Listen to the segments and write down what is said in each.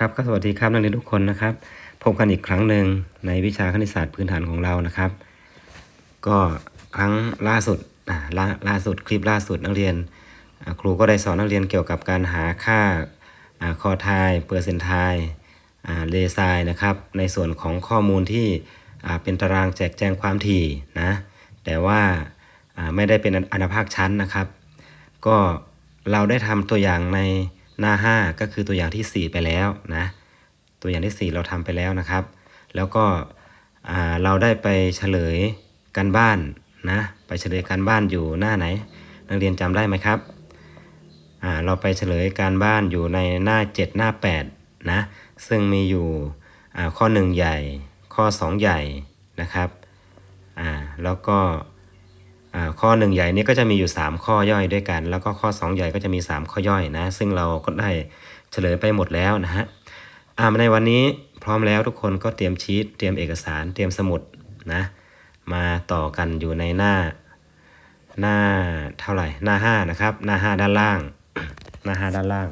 ครับก็สวัสดีครับนักเรียนทุกคนนะครับ พบกันอีกครั้งหนึ่งในวิชาคณิตศาสตร์พื้นฐานของเรานะครับ ก็ครั้งล่าสุดอ่าล่าล่าสุดคลิปล่าสุดนักเรียน ครูก็ได้สอนนักเรียนเกี่ยวกับการหาค่าอ่าคอทายเปอร์เซนทายอ่าเลซน์นะครับในส่วนของข้อมูลที่อ่าเป็นตารางแจกแจงความถี่นะแต่ว่าอ่าไม่ได้เป็นอนุภาคชั้นนะครับ ก็เราได้ทำตัวอย่างใน หน้า 5 ก็คือตัวอย่างที่ 4 ไปแล้วนะ ตัวอย่างที่ 4 เราทำไปแล้วนะครับ แล้วก็เราได้ไปเฉลยการบ้านนะ ไปเฉลยการบ้านอยู่หน้าไหน นักเรียนจำได้ไหมครับเราไปเฉลยการบ้านอยู่ในหน้า 7 หน้า 8 นะ ซึ่งมีอยู่อ่าข้อ 1 ใหญ่ ข้อ 2 ใหญ่นะครับ แล้วก็ ข้อหนึ่งใหญ่นี้ก็จะมีอยู่ 3 ข้อย่อยด้วยกัน แล้วก็ข้อ 2 ใหญ่ก็จะมี 3 ข้อย่อยนะ ซึ่งเราก็ได้เฉลยไปหมดแล้วนะฮะอ่าในวันนี้พร้อมแล้วทุกคนก็เตรียมชีตเตรียมเอกสาร เตรียมสมุดนะ มาต่อกันอยู่ในหน้า หน้าเท่าไหร่หน้า 5 นะครับ หน้า 5 ด้านล่าง หน้า 5 ด้านล่าง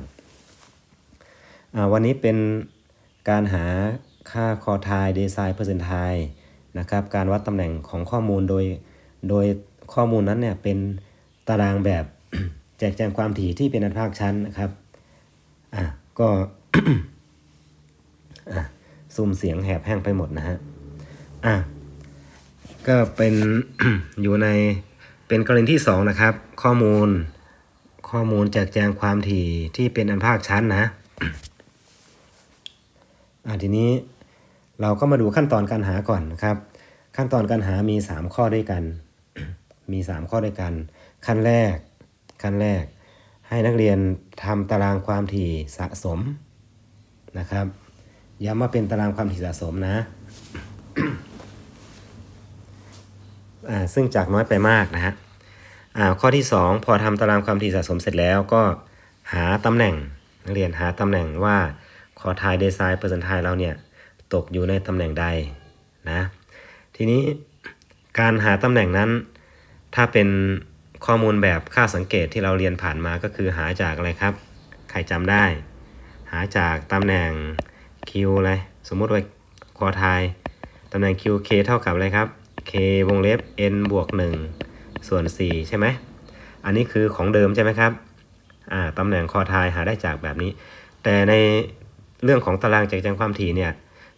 อ่าวันนี้เป็นการหาค่าคอทายเดซายเปอร์เซนทายนะครับ การวัดตำแหน่งของข้อมูลโดย โดย ข้อมูลนั้นเนี่ยเป็นตารางแบบแจกแจงความถี่ที่เป็นอันภาคชั้นนะครับ อะ ก็อะซูมเสียงแหบแห้งไปหมดนะฮะ อะ ก็เป็นอยู่ในเป็นกรณีที่สองนะครับ ข้อมูล ข้อมูลแจกแจงความถี่ที่เป็นอันภาคชั้นนะ อะทีนี้เราก็มาดูขั้นตอนการหาก่อนนะครับ ขั้นตอนการหามี 3 ข้อด้วยกัน มี 3 ข้อด้วยกัน ขั้นแรก ขั้นแรก ให้นักเรียนทำตารางความถี่สะสมนะครับย้ำว่าเป็นตารางความถี่สะสมนะอ่าซึ่งจากน้อยไปมากนะฮะอ่าข้อที่ 2 พอทำตารางความถี่สะสมเสร็จแล้วก็หาตำแหน่งนักเรียนหาตำแหน่งว่าขอทายเดซายเปอร์เซนทายเราเนี่ยตกอยู่ในตำแหน่งใดนะทีนี้การหาตำแหน่งนั้น ถ้าเป็นข้อมูลแบบค่าสังเกตที่เราเรียนผ่านมาก็คือหาจากอะไรครับ ใครจำได้ หาจากตำแหน่ง Q อะไร สมมุติว่าคอทายตำแหน่ง Q K เท่ากับอะไรครับ K วงเล็บ N บวก 1 ส่วน 4 ใช่ไหม อันนี้คือของเดิมใช่ไหมครับ อ่าตำแหน่งคอทายหาได้จากแบบนี้ แต่ในเรื่องของตารางแจกแจงความถี่เนี่ย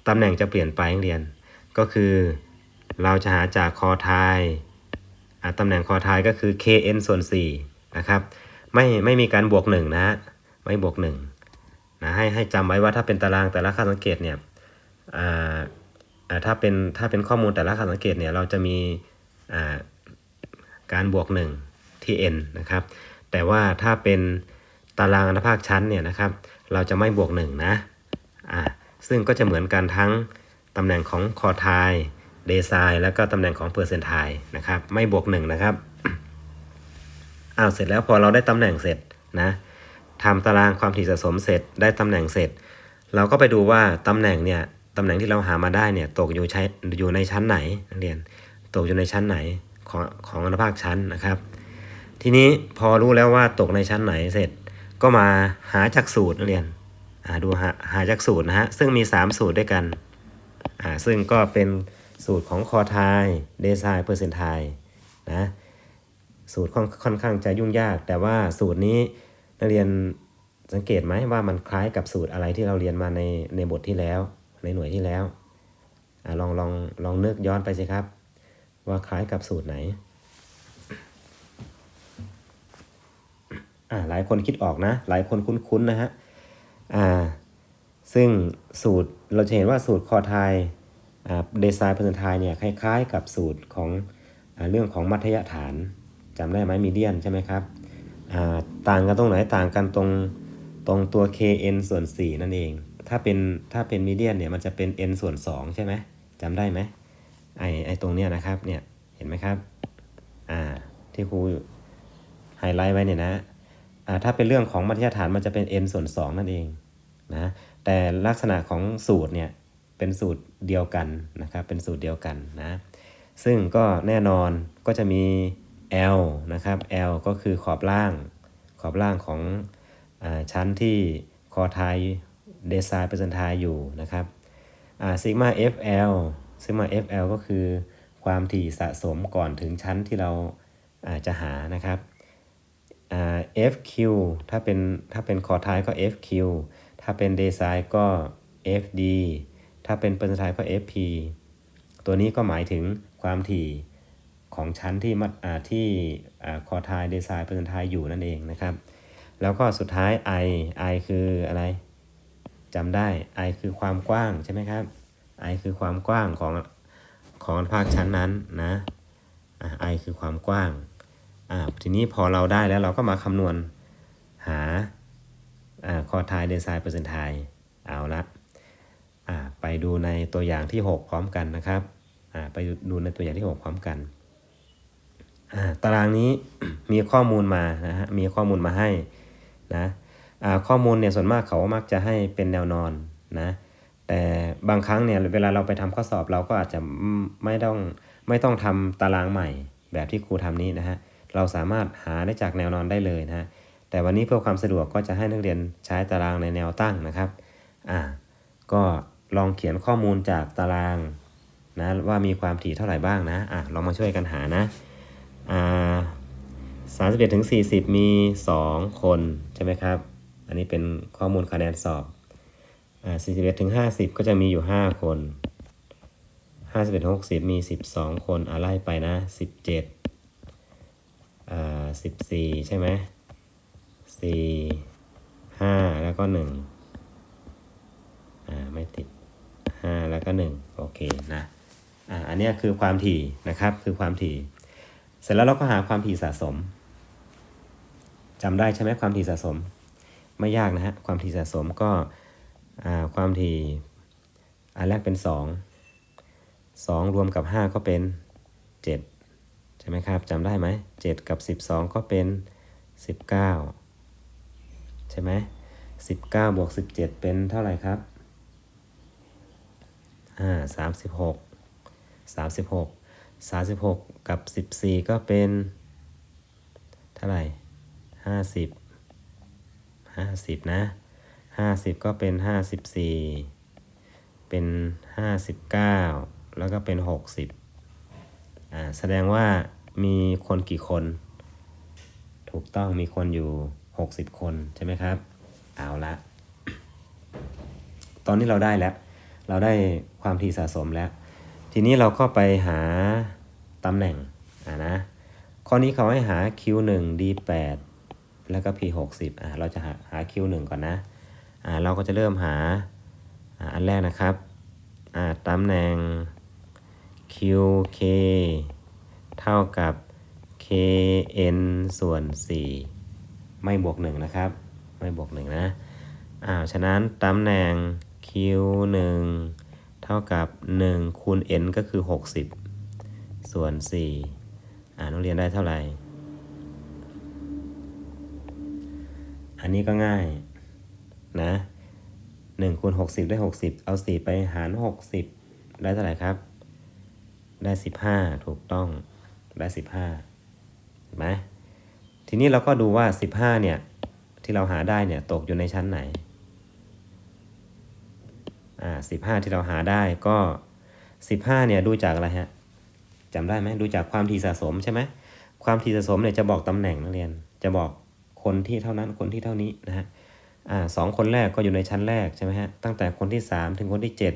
ตำแหน่งจะเปลี่ยนไปเรียน ก็คือ เราจะหาจากคอทาย ตำแหน่งคอทายก็คือ kn ส่วน4นะครับไม่ไม่มีการบวก1นะฮะไม่บวก1นะให้ให้จำไว้ว่าถ้าเป็นตารางแต่ละค่าสังเกตเนี่ยอ่าถ้าเป็นถ้าเป็นข้อมูลแต่ละค่าสังเกตเนี่ยเราจะมีาการบวก1ที่ n นะครับแต่ว่าถ้าเป็นตารางอนุภาคชั้นเนี่ยนะครับเราจะไม่บวก1นะอ่าซึ่งก็จะเหมือนกันทั้งตำแหน่งของคอทาย เดซายแล้วก็ตำแหน่งของเปอร์เซนทายนะครับ ไม่บวก1นะครับอ้าวเสร็จแล้วพอเราได้ตำแหน่งเสร็จนะทำตารางความถี่สะสมเสร็จได้ตำแหน่งเสร็จ เราก็ไปดูว่าตำแหน่งเนี่ยตำแหน่งที่เราหามาได้เนี่ยตกอยู่ใช้อยู่ในชั้นไหนนักเรียนตกอยู่ในชั้นไหนของของอนุภาคชั้นนะครับ ทีนี้พอรู้แล้วว่าตกในชั้นไหนเสร็จ ก็มาหาจากสูตรนักเรียนอ่าดูหาหาจากสูตรนะฮะซึ่งมี 3 สูตรด้วยกันอ่าซึ่งก็เป็น สูตรของคอทายเดซายเปอร์เซนทายนะสูตรค่อนค่อนข้างจะยุ่งยาก แต่ว่าสูตรนี้นักเรียนสังเกตไหมว่ามันคล้ายกับสูตรอะไรที่เราเรียนมาในในบทที่แล้ว ในหน่วยที่แล้วอลองลองลองนึกย้อนไปสิครับ ว่าคล้ายกับสูตรไหนหลายคนคิดออกนะ หลายคนคุ้นๆนะฮะซึ่งสูตรเราจะเห็นว่าสูตรคอไทย อ่าเดซายเปอร์เซนทยเนี่ยคล้ายๆ กับสูตรของอเรื่องของมัธยฐานจำได้ไหมมีเดียนใช่ไหมครับต่างกันตรงไหนต่างกันตรงตรงตัว kn ส่วน 4 นั่นเอง ถ้าเป็นถ้าเป็นมีเดียนเนี่ยมันจะเป็น n ส่วน 2 ใช่ไหมจำได้ไหมไอไอตรงเนี้ยนะครับเนี่ยเห็นไหมครับอ่าที่ครูไฮไลท์ไว้เนี่ยนะอ่าถ้าเป็นเรื่องของมัธยฐานมันจะเป็น n ส่วน 2 นั่นเองนะแต่ลักษณะของสูตรเนี่ย เป็นสูตรเดียวกันนะครับ เป็นสูตรเดียวกันนะ ซึ่งก็แน่นอนก็จะมี L นะครับ L ก็คือขอบล่าง ขอบล่างของอชั้นที่คอไทย design percentile อยู่นะครับอ่า sigma fl sigma fl ก็คือความถี่สะสมก่อนถึงชั้นที่เราอาจจะหานะครับ fq ถ้าเป็นถ้าเป็นคอท้ายก็ fq ถ้าเป็น design ก็ fd ถ้าเป็น percentile ก็ fp ตัวนี้ก็หมายถึงความถี่ของชั้นที่มัดที่คอทายเดซายเปอร์เซนทายอยู่นั่นเองนะครับ แล้วก็สุดท้าย i i คืออะไรจำได้ i คือความกว้างใช่ไหมครับ i คือความกว้างของของภาคชั้นนั้นนะอ่า i คือความกว้างอ่าทีนี้พอเราได้แล้วเราก็มาคำนวณหาอ่าคอทายเดซายเปอร์เซนไทยเอาละ อ่าไป ดูในตัวอย่างที่ 6 พร้อมกันนะครับไปดูในตัวอย่างที่ 6 พร้อมกันตารางนี้มีข้อมูลมานะฮะมีข้อมูลมาให้นะข้อมูลเนี่ยส่วนมากเขามักจะให้เป็นแนวนอนนะแต่บางครั้งเนี่ยเวลาเราไปทำข้อสอบเราก็อาจจะไม่ต้องไม่ต้องทำตารางใหม่แบบที่ครูทำนี้นะฮะเราสามารถหาได้จากแนวนอนได้เลยนะฮะแต่วันนี้เพื่อความสะดวกก็จะให้นักเรียนใช้ตารางในแนวตั้งนะครับอ่าก็ ลองเขียนข้อมูลจากตารางนะว่ามีความถี่เท่าไหร่บ้างนะอะลองมาช่วยกันหานะอ่าสามสิบเอ็ดถึงสี่สิบมีสองคนใช่ไหมครับ อันนี้เป็นข้อมูลคะแนนสอบอ่าสี่สิบเอ็ดถึงห้าสิบก็จะมีอยู่ห้าคนห้าสิบเอ็ดถึงหกสิบมีสิบสองคนอะไล่ไปนะสิบเจ็ดอ่าสิบสี่ใช่ไหมสี่ห้าแล้วก็หนึ่งอ่าไม่ติด 5 แล้วก็ 1 โอเคนะอ่าอันเนี้ยคือความถี่นะครับคือความถี่ เสร็จแล้วเราก็หาความถี่สะสมจำได้ใช่ไหมความถี่สะสม ไม่ยากนะฮะความถี่สะสมก็อ่าความถี่อันแรกเป็น 2 2 รวมกับ 5 ก็เป็น 7 ใช่ไหมครับจำได้ไหม 7 กับ 12 ก็เป็น 19 ใช่ไหม19บวก17 เป็นเท่าไหร่ครับ อ่าสามสิบหกสามสิบหกสามสิบหกกับสิบสี่ก็เป็นเท่าไหร่ห้าสิบห้าสิบนะห้าสิบก็เป็นห้าสิบสี่เป็นห้าสิบเก้าแล้วก็เป็นหกสิบอ่าแสดงว่ามีคนกี่คน ถูกต้องมีคนอยู่หกสิบคนใช่ไหมครับ เอาละ ตอนนี้เราได้แล้ว เราได้ความถี่สะสมแล้ว ทีนี้เราก็ไปหาตำแหน่งอ่านะข้อนี้เขาให้หา Q1 D8 แล้วก็ P60 อ่าเราจะหาหา Q1 ก่อนนะอ่าเราก็จะเริ่มหาอ่าอันแรกนะครับอ่าตำแหน่ง QK เท่ากับ KN ส่วน 4 ไม่บวก 1 นะครับ ไม่บวก 1 นะอ่าฉะนั้นตำแหน่ง Q1 เท่ากับ 1 คูณ n ก็คือ 60 ส่วน 4 อ่านักเรียนได้เท่าไหร่ อันนี้ก็ง่ายนะ1คูณ60 ได้ 60 เอา 4 ไปหาร 60 ได้เท่าไหร่ครับ ได้ 15 ถูกต้องได้ 15เห็นไหมทีนี้เราก็ดูว่า 15เนี่ยที่เราหาได้เนี่ยตกอยู่ในชั้นไหน อ่าสิบห้าที่เราหาได้ก็สิบห้าเนี่ยดูจากอะไรฮะจำได้ไหมดูจากความถี่สะสมใช่ไหมความถี่สะสมเนี่ยจะบอกตำแหน่งนักเรียน จะบอกคนที่เท่านั้นคนที่เท่านี้นะฮะอ่าสองคนแรกก็อยู่ในชั้นแรกใช่ไหมฮะตั้งแต่คนที่สามถึงคนที่เจ็ด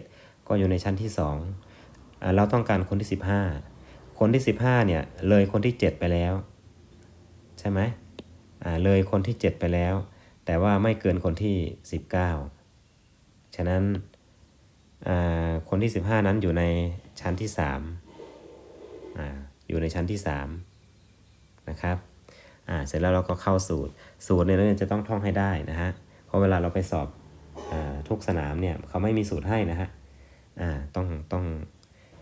ก็อยู่ในชั้นที่สองอ่าเราต้องการคนที่สิบห้าคนที่สิบห้าเนี่ยเลยคนที่เจ็ดไปแล้ว ใช่ไหมอ่าเลยคนที่เจ็ดไปแล้ว แต่ว่าไม่เกินคนที่สิบเก้าฉะนั้น คนที่ 15 นั้นอยู่ในชั้นที่3อ่าอยู่ในชั้นที่3นะครับอ่าเสร็จแล้วเราก็เข้าสูตร สูตรเนี่ยเราจะต้องท่องให้ได้นะฮะเพราะเวลาเราไปสอบอาทุกสนามเนี่ยเขาไม่มีสูตรให้นะฮะอ่าต้องต้อง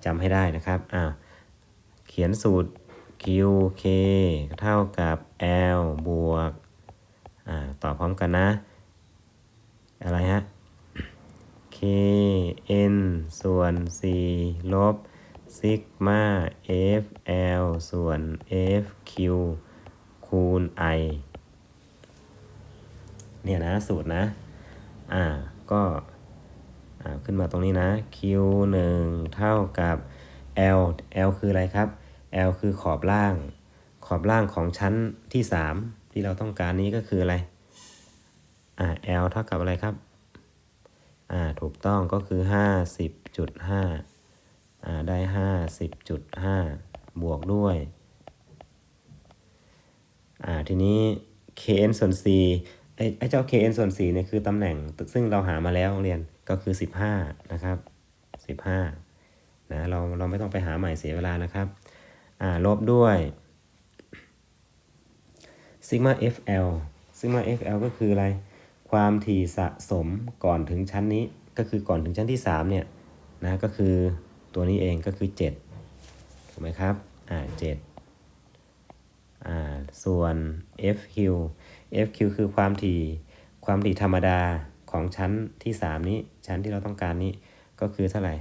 จำให้ได้นะครับอ่าเขียนสูตร q k เท่ากับ l บวกอ่าต่อพร้อมกันนะ อะไรฮะ k n ส่วน4ลบซิกมา f l ส่วน f q คูณ i เนี่ยนะสูตรนะ อ่า ก็อ่าขึ้นมาตรงนี้นะ q 1เท่ากับ l l คืออะไรครับ l คือขอบล่าง ขอบล่างของชั้นที่ 3 ที่เราต้องการนี้ก็คืออะไร อ่า l เท่ากับอะไรครับ อ่าถูกต้องก็คือ 50.5อ่าได้ 50.5 บวกด้วยอ่าทีนี้ kn ส่วน c ไอ้ไอ้เจ้า kn ส่วน4เนี่ยคือตำแหน่งซึ่งเราหามาแล้วเรียนก็คือ 15 นะครับ 15นะเราเราไม่ต้องไปหาใหม่เสียเวลานะครับอ่าลบด้วย sigma fl sigma fl ก็คืออะไร ความถี่สะสมก่อนถึงชั้นนี้ก็คือก่อนถึงชั้นที่3เนี่ยนะก็คือตัวนี้เองก็คือ 7 ถูกไหมครับ อ่า7อ่าส่วน FQ FQ คือความถี่ความถี่ธรรมดาของชั้นที่ 3 นี้ ชั้นที่เราต้องการนี้ก็คือเท่าไหร่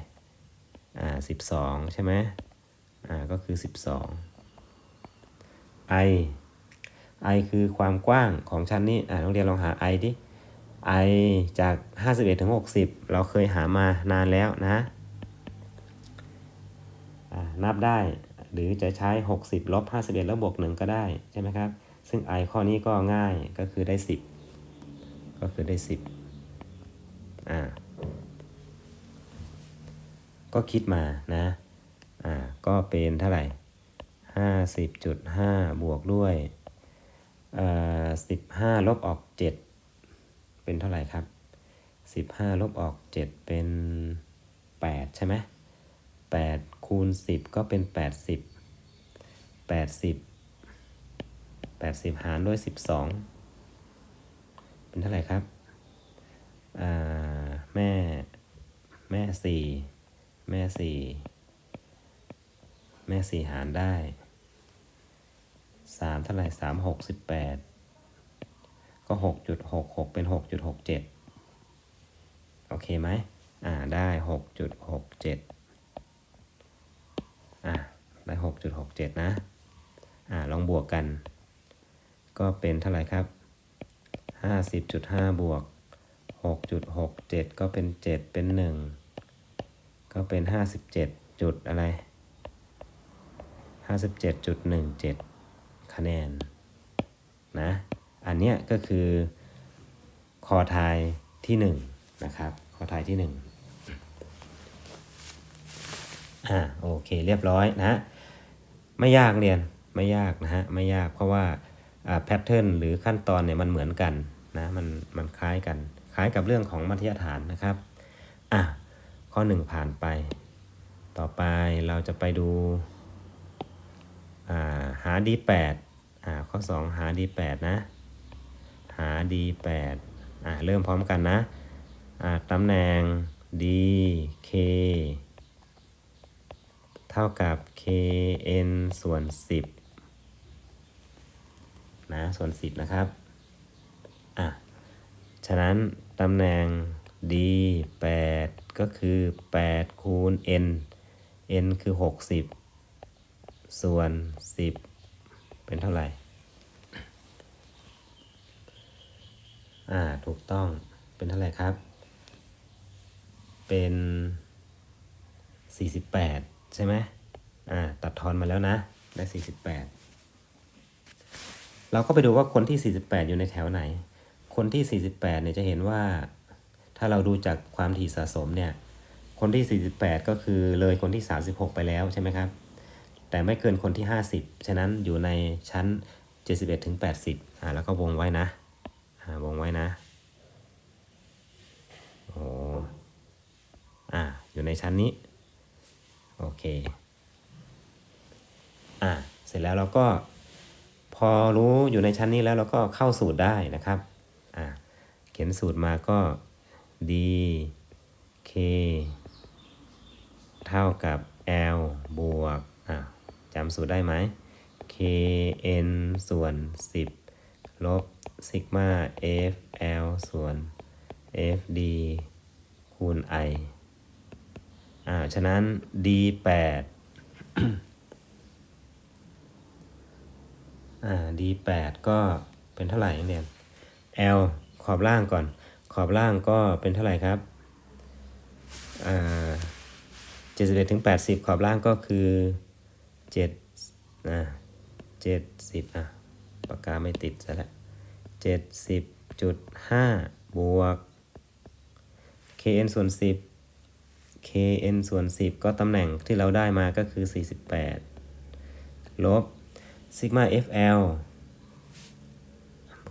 อ่า12ใช่ไหมอ่าก็คือ 12 I I คือความกว้างของชั้นนี้ อ่านักเรียนลองหา I ดิ I จาก 51ถึง60 เราเคยหามานานแล้วนะนับได้หรือจะใช้ 60ลบ51 แล้วบวก 1 ก็ได้ใช่ไหมครับ ซึ่ง i ข้อนี้ก็ง่ายก็คือได้ 10 ก็คือได้ 10อ่าก็คิดมานะอ่าก็เป็นเท่าไหร่ 50.5 บวกด้วยเอ่อ15 ลบออก 7 เป็นเท่าไหร่ครับ 15 ลบออก 7 เป็น 8 ใช่ไหม8คูณ 10 ก็เป็น 80 80 80 หารด้วย 12 เป็นเท่าไหร่ครับอ่แม่ แม่ 4 แม่ 4 แม่ 4 หารได้ 3 เท่าไหร่ 3 6 18 ก็ 6.66 เป็น 6.67 โอเคไหมอ่า ได้ 6.67 อะได้ 6.67 นะ อ่า ลองบวกกัน ก็เป็นเท่าไหร่ครับ 50.5 บวก 6.67 ก็เป็น 7 เป็น 1 ก็เป็น 57 จุดอะไร 57.17 คะแนน นะ อันเนี้ยก็คือคอทายที่1นะครับคอทายที่1อ่าโอเคเรียบร้อยนะไม่ยากเรียนไม่ยากนะฮะไม่ยากเพราะว่าแพทเทิร์นหรือขั้นตอนเนี่ยมันเหมือนกันนะมันมันคล้ายกันคล้ายกับเรื่องของมัธยฐานนะครับอะข้อ 1 ผ่านไป ต่อไปเราจะไปดูอ่าหา d8 อ่าข้อ 2 หา d8 นะ หา d8 อ่าเริ่มพร้อมกันนะอ่าตำแหน่ง d k เท่ากับ kn ส่วน 10 นะ ส่วน 10 นะครับอะฉะนั้นตำแหน่ง d 8 ก็คือ 8 คูณ n n คือ 60 ส่วน 10 เป็นเท่าไหร่ อ่า ถูกต้อง เป็นเท่าไหร่ครับ เป็น 48 ใช่ไหมอ่า ตัดทอนมาแล้วนะ ได้ 48 เราก็ไปดูว่าคนที่ 48 อยู่ในแถวไหน คนที่ 48 เนี่ยจะเห็นว่า ถ้าเราดูจากความถี่สะสมเนี่ย คนที่ 48 ก็คือเลยคนที่ 36 ไปแล้วใช่ไหมครับ แต่ไม่เกินคนที่ 50 ฉะนั้นอยู่ในชั้น 71ถึง80 อ่า แล้วก็วงไว้นะ วงไว้นะโอ้อ่าอยู่ในชั้นนี้ โอเค อ่าเสร็จแล้วเราก็พอรู้อยู่ในชั้นนี้แล้วเราก็เข้าสูตรได้นะครับอ่าเขียนสูตรมาก็ d k เท่ากับ l บวกอ่าจำสูตรได้ไหม k n ส่วน 10 ลบซิกมา f l ส่วน f d คูณ i อ่า ฉะนั้น d 8 อ่า d 8 ก็เป็นเท่าไหร่เรีย l ขอบล่างก่อน ขอบล่างก็เป็นเท่าไหร่ครับ อ่าเจ็ดสิบเอ็ดถึงแปดสิบขอบล่างก็คือเจ็ดนะเจ็ดสิบอะ ปากกาไม่ติดซะแล้วเจ็ดสิบจุดห้าบวก kn ส่วนสิบ kn ส่วนสิบก็ตำแหน่งที่เราได้มาก็คือสี่สิบแปดลบซิกมา fl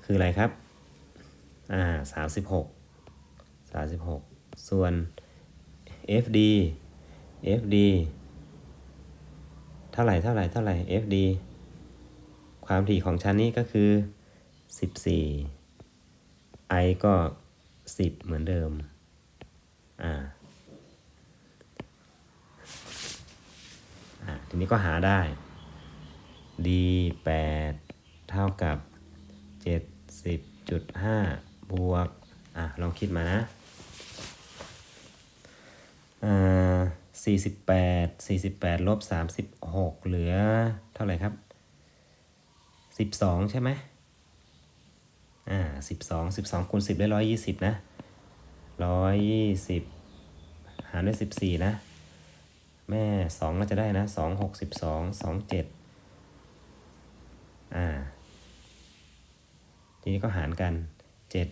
คืออะไรครับ อ่าสามสิบหกสามสิบหกส่วน FD FD เท่าไหร่ เท่าไหร่ เท่าไหร่ FD ความถี่ของชั้นนี้ก็คือ 14 I ก็ 10 เหมือนเดิม อ่า อ่า ทีนี้ก็หาได้ D 8เท่ากับ 70.5 บวก อะ ลองคิดมานะ อ่าสี่สิบแปดสี่สิบแปดลบสามสิบหกเหลือเท่าไหร่ครับ สิบสองใช่ไหมอ่าสิบสองสิบสองคูณสิบได้ร้อยยี่สิบนะร้อยยี่สิบหารด้วยสิบสี่นะ แม่สองก็จะได้นะสองหกสิบสองสองเจ็ดอ่า ทีนี้ก็หารกันเจ็ด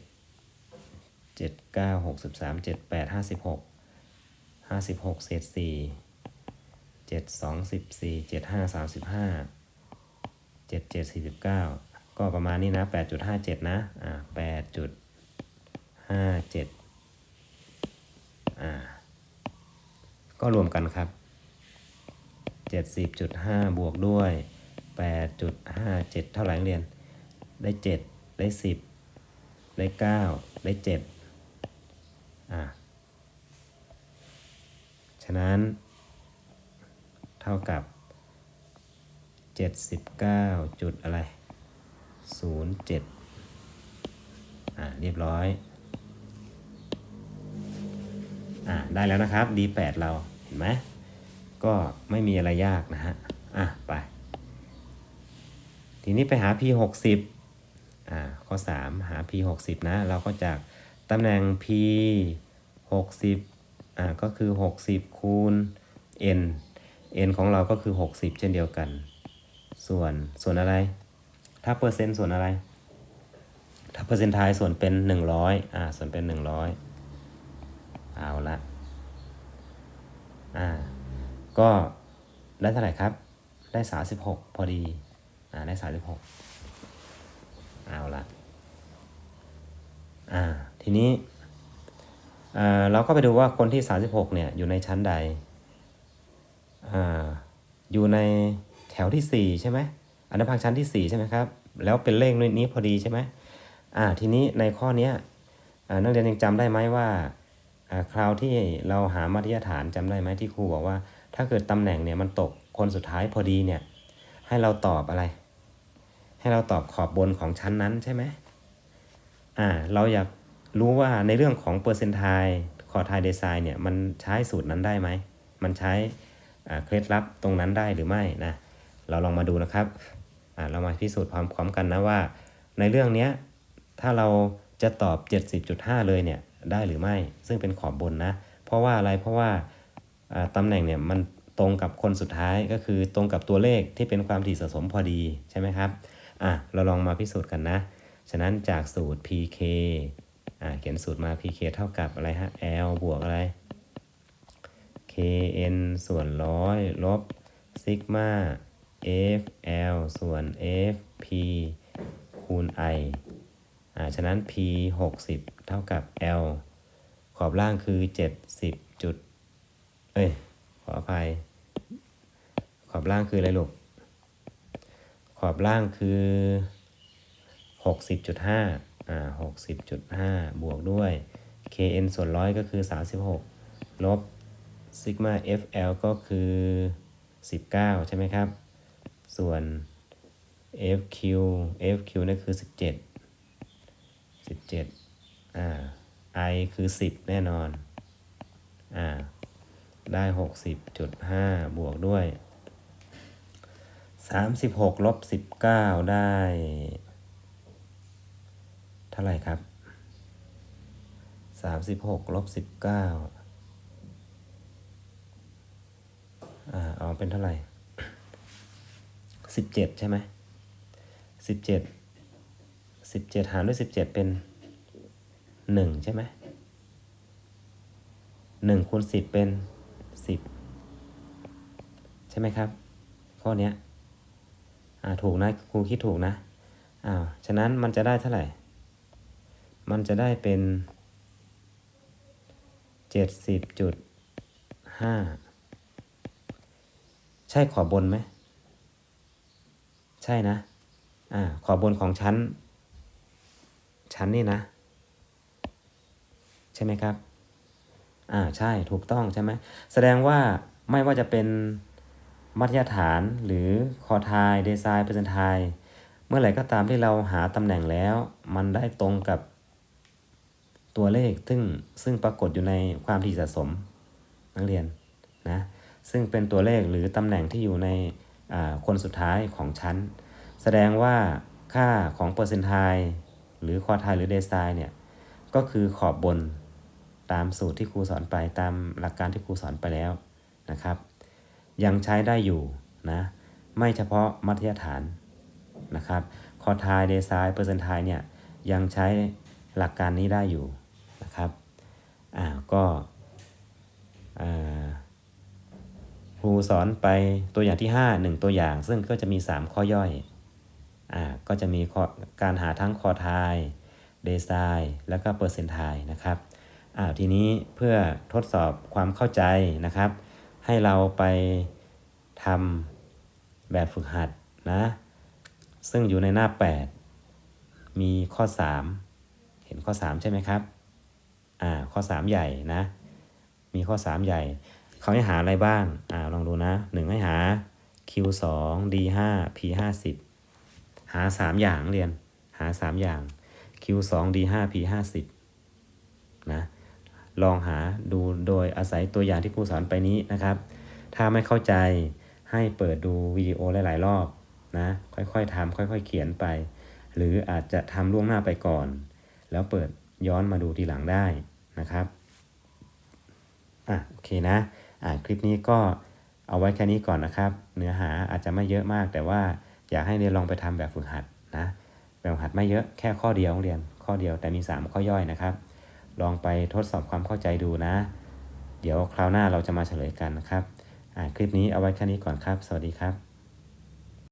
เจ็ดเก้าหกสิบสามเจ็ดแปดห้าสิบหกห้าสิบหกเศษสี่เจ็ดสองสิบสี่เจ็ดห้าสามสิบห้า จ็ดเจ็ดสี่สิบเก้าก็ประมาณนี้นะแปดจุดห้าเจ็ดนะอ่าแปดจุดห้าเจ็ดอ่าก็รวมกันครับเจ็ดสิบจุดห้าบวกด้วยแปดจุดห้าเจ็ดเท่าไหร่เรียน ได้เจ็ดได้สิบได้เก้าได้เจ็ดอ่าฉะนั้น เท่ากับ 79จุดอะไร07อ่าเรียบร้อยอ่าได้แล้วนะครับ D8 เราเห็นไหมก็ไม่มีอะไรยากนะฮะอะไป ทีนี้ไปหา P60 อ่าข้อ 3 หา P60 นะเราก็จากตำแหน่ง P60 อ่าก็คือ 60 คูณ n n ของเราก็คือ 60 เช่นเดียวกัน ส่วนส่วนอะไร ถ้าเปอร์เซ็นต์ส่วนอะไร ถ้าเปอร์เซ็นต์ไทยส่วนเป็น100อ่าส่วนเป็น100เอาละอ่าก็ได้เท่าไหร่ครับ ได้36พอดีอ่าได้36เอาละอ่าทีนี้อ่าเราก็ไปดูว่าคนที่36เนี่ยอยู่ในชั้นใดอ่าอยู่ใน แถวที่ 4 ใช่ไหมอันดับพังชั้นที่ 4 ใช่ไหมครับ แล้วเป็นเลขนี้พอดีใช่ไหมอ่าทีนี้ในข้อนี้อ่านักเรียนยังจำได้ไหมว่าคราวที่เราหามาตรฐานจำได้ไหมที่ครูบอกว่า ถ้าเกิดตำแหน่งเนี่ยมันตกคนสุดท้ายพอดีเนี่ยให้เราตอบอะไร ให้เราตอบขอบบนของชั้นนั้นใช่ไหมอ่าเราอยากรู้ว่าในเรื่องของเปอร์เซนต์ไทคอร์ไทเดซายเนี่ยมันใช้สูตรนั้นได้ไหม มันใช้เคล็ดลับตรงนั้นได้หรือไม่นะ เราลองมาดูนะครับเรามาพิสูจน์พร้อมกันนะว่า ในเรื่องนี้ถ้าเราจะตอบ 70.5 เลยเนี่ยได้หรือไม่ ซึ่งเป็นขอบบนนะ เพราะว่าอะไรเพราะว่าอ่าตำแหน่งเนี่ยมันตรงกับคนสุดท้ายก็คือตรงกับตัวเลขที่เป็นความถี่สะสมพอดีใช่ไหมครับอะเราลองมาพิสูจน์กันนะ ฉะนั้นจากสูตร pk อ่าเขียนสูตรมา pk เท่ากับอะไรฮะ l บวกอะไร kn ส่วนร้อยลบซิกมา fl ส่วน fp คูณ i อ่า ฉะนั้น p 60 เท่ากับ l ขอบล่างคือ 70จุด เอ้ย ขออภัย ขอบล่างคืออะไรลูก ขอบล่างคือ 60.5 อ่า 60.5 บวกด้วย kn ส่วนร้อยก็คือ 36 ลบซิกมา fl ก็คือ 19 ใช่ไหมครับ ส่วน fq fq นั่นคือ 17 17อ่า i คือ 10 แน่นอนอ่าได้ 60.5 บวกด้วย 36ลบ19 ได้ เท่าไหร่ครับสามสิบหกลบสิบเก้าอ่าเอาเป็นเท่าไหร่ สิบเจ็ดใช่ไหมสิบเจ็ดสิบเจ็ดหารด้วยสิบเจ็ดเป็นหนึ่งใช่ไหมหนึ่งคูณสิบเป็นสิบใช่ไหมครับ ข้อเนี้ยอ่าถูกนะครูคิดถูกนะอ้าวฉะนั้นมันจะได้เท่าไหร่ มันจะได้เป็นเจ็ดสิบจุดห้าใช่ขอบบนไหม ใช่นะ อ่า ขอบบนของชั้น ชั้นนี่นะ ใช่ไหมครับ อ่า ใช่ ถูกต้องใช่ไหม แสดงว่าไม่ว่าจะเป็นมัธยฐานหรือคอทายเดซายเปอร์เซนทายเมื่อไหร่ก็ตามที่เราหาตำแหน่งแล้ว มันได้ตรงกับตัวเลขซึ่งซึ่งปรากฏอยู่ในความถี่สะสมนักเรียนนะซึ่งเป็นตัวเลขหรือตำแหน่งที่อยู่ใน คนสุดท้ายของชั้น แสดงว่าค่าของเปอร์เซนทายหรือคอทายหรือเดซายเนี่ยก็คือขอบบนตามสูตรที่ครูสอนไปตามหลักการที่ครูสอนไปแล้วนะครับ ยังใช้ได้อยู่นะไม่เฉพาะมัธยฐานนะครับคอทายเดซายเปอร์เซนทายเนี่ยยังใช้หลักการนี้ได้อยู่นะครับอ่าก็อ่า รูสอนไปตัวอย่างที่ 5 1 ตัวอย่าง ซึ่งก็จะมี 3 ข้อย่อยอ่าก็จะมีการหาทั้งคอทายเดซายแล้วก็เปอร์เซนทายนะครับอ่าทีนี้เพื่อทดสอบความเข้าใจนะครับ ให้เราไปทำแบบฝึกหัดนะซึ่งอยู่ในหน้า 8 มีข้อ 3 เห็นข้อ 3 ใช่ไหมครับอ่าข้อ 3 ใหญ่นะ มีข้อ 3 ใหญ่ เขาให้หาอะไรบ้าง อ่า ลองดูนะ 1 ให้หา q 2 d 5 p 5 0 หา 3 อย่างเรียน หา 3 อย่าง q 2 d 5 p 5 0 นะ ลองหาดูโดยอาศัยตัวอย่างที่ครูสอนไปนี้นะครับ ถ้าไม่เข้าใจให้เปิดดูวิดีโอหลาย ๆ รอบนะ ค่อยๆทำค่อย ๆ เขียนไป หรืออาจจะทำล่วงหน้าไปก่อน แล้วเปิดย้อนมาดูทีหลังได้นะครับ อะ โอเคนะ คลิปนี้ก็เอาไว้แค่นี้ก่อนนะครับ เนื้อหาอาจจะไม่เยอะมาก แต่ว่าอยากให้เรียนลองไปทำแบบฝึกหัดนะแบบฝึกหัดไม่เยอะแค่ข้อเดียวเรียนข้อเดียวแต่มี 3 ข้อย่อยนะครับ ลองไปทดสอบความเข้าใจดูนะ เดี๋ยวคราวหน้าเราจะมาเฉลยกันนะครับอ่าคลิปนี้เอาไว้แค่นี้ก่อนครับ สวัสดีครับ